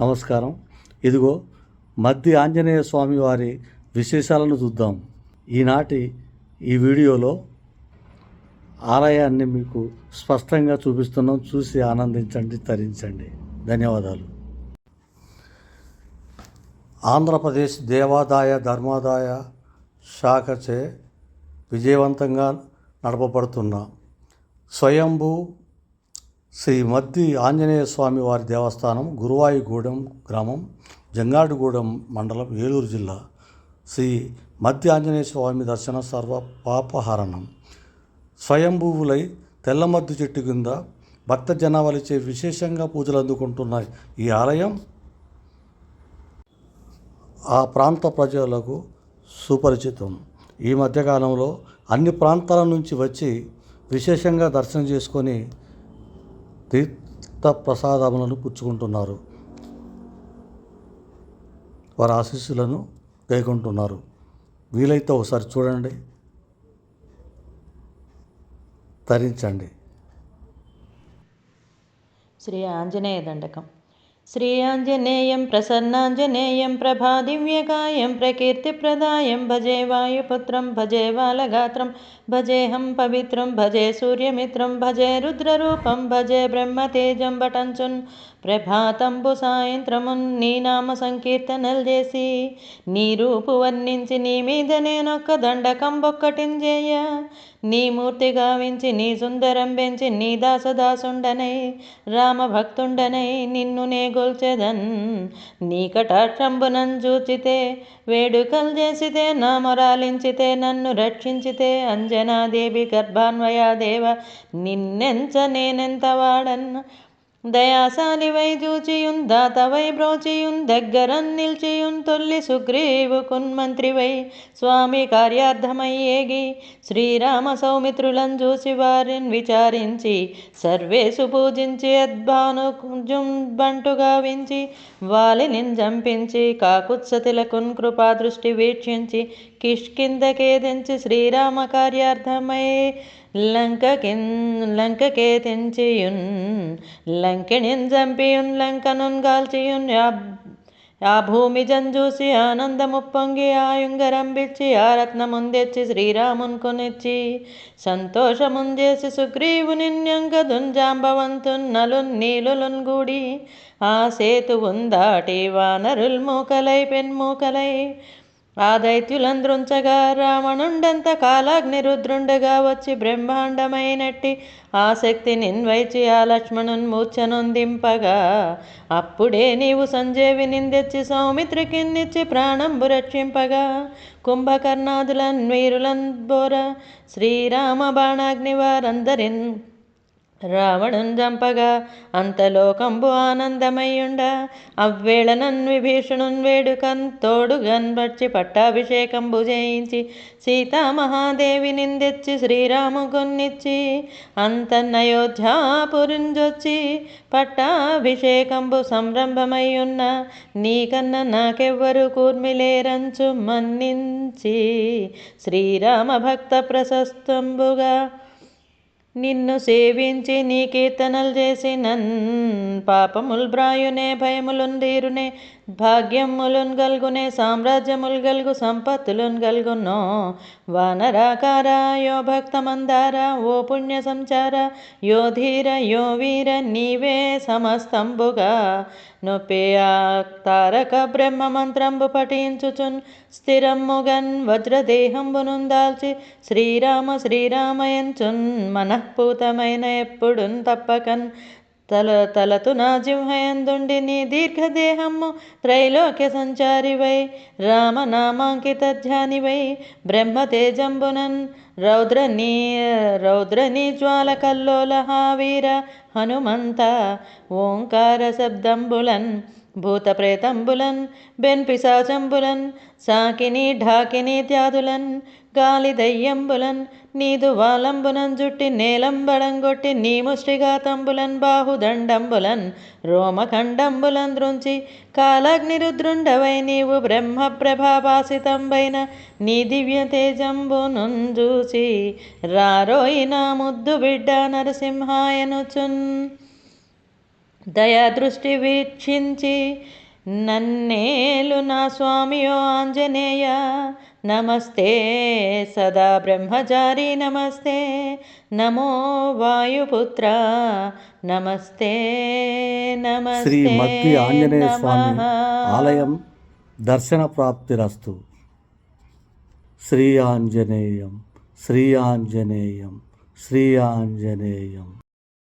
నమస్కారం. ఇదిగో మద్ది ఆంజనేయ స్వామి వారి విశేషాలను చూద్దాం. ఈనాటి ఈ వీడియోలో ఆలయాన్ని మీకు స్పష్టంగా చూపిస్తున్నాం. చూసి ఆనందించండి తరించండి. ధన్యవాదాలు. ఆంధ్రప్రదేశ్ దేవాదాయ ధర్మాదాయ శాఖచే విజయవంతంగా నడపబడుతున్న స్వయంభూ శ్రీ మద్ది ఆంజనేయ స్వామి వారి దేవస్థానం గురువాయిగూడెం గ్రామం జంగాడుగూడెం మండలం ఏలూరు జిల్లా. శ్రీ మద్ది ఆంజనేయ స్వామి దర్శన సర్వ పాపహరణం. తెల్ల తెల్లమద్దు చెట్టు కింద భక్త జనావలిచే విశేషంగా పూజలు అందుకుంటున్న ఈ ఆలయం ఆ ప్రాంత ప్రజలకు సుపరిచితం. ఈ మధ్యకాలంలో అన్ని ప్రాంతాల నుంచి వచ్చి విశేషంగా దర్శనం చేసుకొని తీర్థ ప్రసాదములను పుచ్చుకుంటున్నారు. వారి ఆశీస్సులను పేర్కొంటున్నారు. వీలైతే ఒకసారి చూడండి. తరించండి శ్రీ ఆంజనేయ దండకం. శ్రీ ఆంజనేయం ప్రసన్నాంజనేయం ప్రభాదివ్యకాయం ప్రకీర్తిప్రదాయం భజే వాయుపుత్రం భజే బాలగాత్రం భజేహం పవిత్రం భజే సూర్యమిత్రం భజే రుద్రరూపం భజే బ్రహ్మతేజం బటంచున్ ప్రభాతంబు సాయంత్రమున్ నీ నామ సంకీర్తనలు చేసి నీ రూపు వర్ణించి నీ మీద నేనొక్క దండకం ఒక్కటించేయ నీ మూర్తి గావించి నీ సుందరం పెంచి నీ దాసదాసుండనై రామభక్తుండనై నిన్ను నే గొల్చెదన్. నీ కటాక్షంబునం చూచితే వేడుకలు చేసితే నా మొరాలించితే నన్ను రక్షించితే అంజనాదేవి గర్భాన్వయాదేవ. నిన్నెంచ నేనెంత వాడన్న దయాశాలివై చూచియున్ దాతవై బ్రోచియున్ దగ్గరన్ నిల్చియున్ తొల్లి సుగ్రీవు కున్మంత్రివై స్వామి కార్యార్థమయ్యేగి. శ్రీరామ సౌమిత్రులను చూసి వారిని విచారించి సర్వేసు పూజించి అద్భాను బంటు గావించి వాలిని జంపించి కాకుత్సతిలకున్ కృపా దృష్టి వీక్షించి కిష్కిందకేదించి శ్రీరామ కార్యార్థమై లంకకిన్ లంకకే తెంచియున్ లంకిణిన్ చంపియున్ లంకనున్ గాల్చియున్ ఆ భూమి జంజూసి ఆనందము పొంగి ఆయుంగరంబిచ్చి ఆ రత్నముందెచ్చి శ్రీరామున్ కొనిచ్చి సంతోషముందేసి సుగ్రీవునిన్యంగదున్ జాంబవంతున్ నలున్ నీలులున్ గూడి ఆ సేతువుందాటి వానరుల్ మూకలై పెన్మూకలై ఆ దైత్యులందృంచగా రావణుండంత కాలాగ్ని రుద్రుండగా వచ్చి బ్రహ్మాండమైనట్టి ఆసక్తి నిన్వైచి ఆ లక్ష్మణున్ మూర్ఛనొందింపగా. అప్పుడే నీవు సంజీవి నిందెచ్చి సౌమిత్రికిన్నిచ్చి ప్రాణంబు రక్షింపగా. కుంభకర్ణాదులన్ వీరులన్ బోర శ్రీరామ బాణాగ్ని వారందరిన్ రావణున్ చంపగా అంతలోకంబు ఆనందమయ్యుండ. అవ్వేళనన్ విభీషణున్ వేడుకన్ తోడుగన్ వచ్చి పట్టాభిషేకంబు చేయించి సీతామహాదేవి నిందెచ్చి శ్రీరాము కొన్నిచ్చి అంతన్నయోధ్యాపురింజొచ్చి పట్టాభిషేకంబు సంరంభమయ్యున్న నీకన్న నాకెవ్వరు కూర్మిలేరంచు మన్నించి శ్రీరామ భక్త ప్రశస్తంబుగా నిన్ను సేవించి నీ కీర్తనలు చేసి నన్ పాపముల్ బ్రాయునే భయములుందీరునే. భాగ్యములున్ గల్గునే సామ్రాజ్యములు గల్గు సంపత్తులున్ గల్గున్నో. వానరాకార యో భక్తమందార ఓ పుణ్య సంచార యో ధీర యో వీర నీవే సమస్తంబుగా. నొప్పియా తారక బ్రహ్మ మంత్రంబు పఠించుచున్ స్థిరమ్ముగన్ వజ్రదేహంబునున్ దాల్చి శ్రీరామ శ్రీరామయంచున్ మనఃపూతమైన ఎప్పుడున్ తప్పకన్. తల తలతు నా జింహయందుండి నీ దీర్ఘదేహము త్రైలోక్య సంచారివై రామనామాంకిత ధ్యానివై బ్రహ్మతేజంబునన్ రౌద్రనీ రౌద్రనీ జ్వాల కల్లోలహావీర హనుమంత ఓంకార శబ్దంబులన్ భూతప్రేతంబులన్ బెన్పిశాచంబులన్ సాకిని ఢాకిని త్యాదులన్ గాలి దయ్యంబులన్ నీదు వాలంబునం జుట్టి నేలంబడంగొట్టి నీ ముష్టిఘాతంబులన్ బాహుదండంబులన్ రోమఖండంబులన్ దృంచి కాలగ్నిరుద్రుండవై నీవు బ్రహ్మ ప్రభాభాసితంబైన నీ దివ్య తేజంబునున్ చూసి రారోయి నా ముద్దు బిడ్డ నరసింహాయనుచున్. దయాదృష్టి వీక్షించి నన్నేలు నా స్వామియో ఆంజనేయ. నమస్తే సదా బ్రహ్మచారి నమస్తే. నమో వాయుపుత్ర నమస్తే నమస్తే శ్రీ ఆంజనేయ స్వామి. ఆలయం దర్శన ప్రాప్తిరస్తు శ్రీ ఆంజనేయం శ్రీ ఆంజనేయం శ్రీ ఆంజనేయం.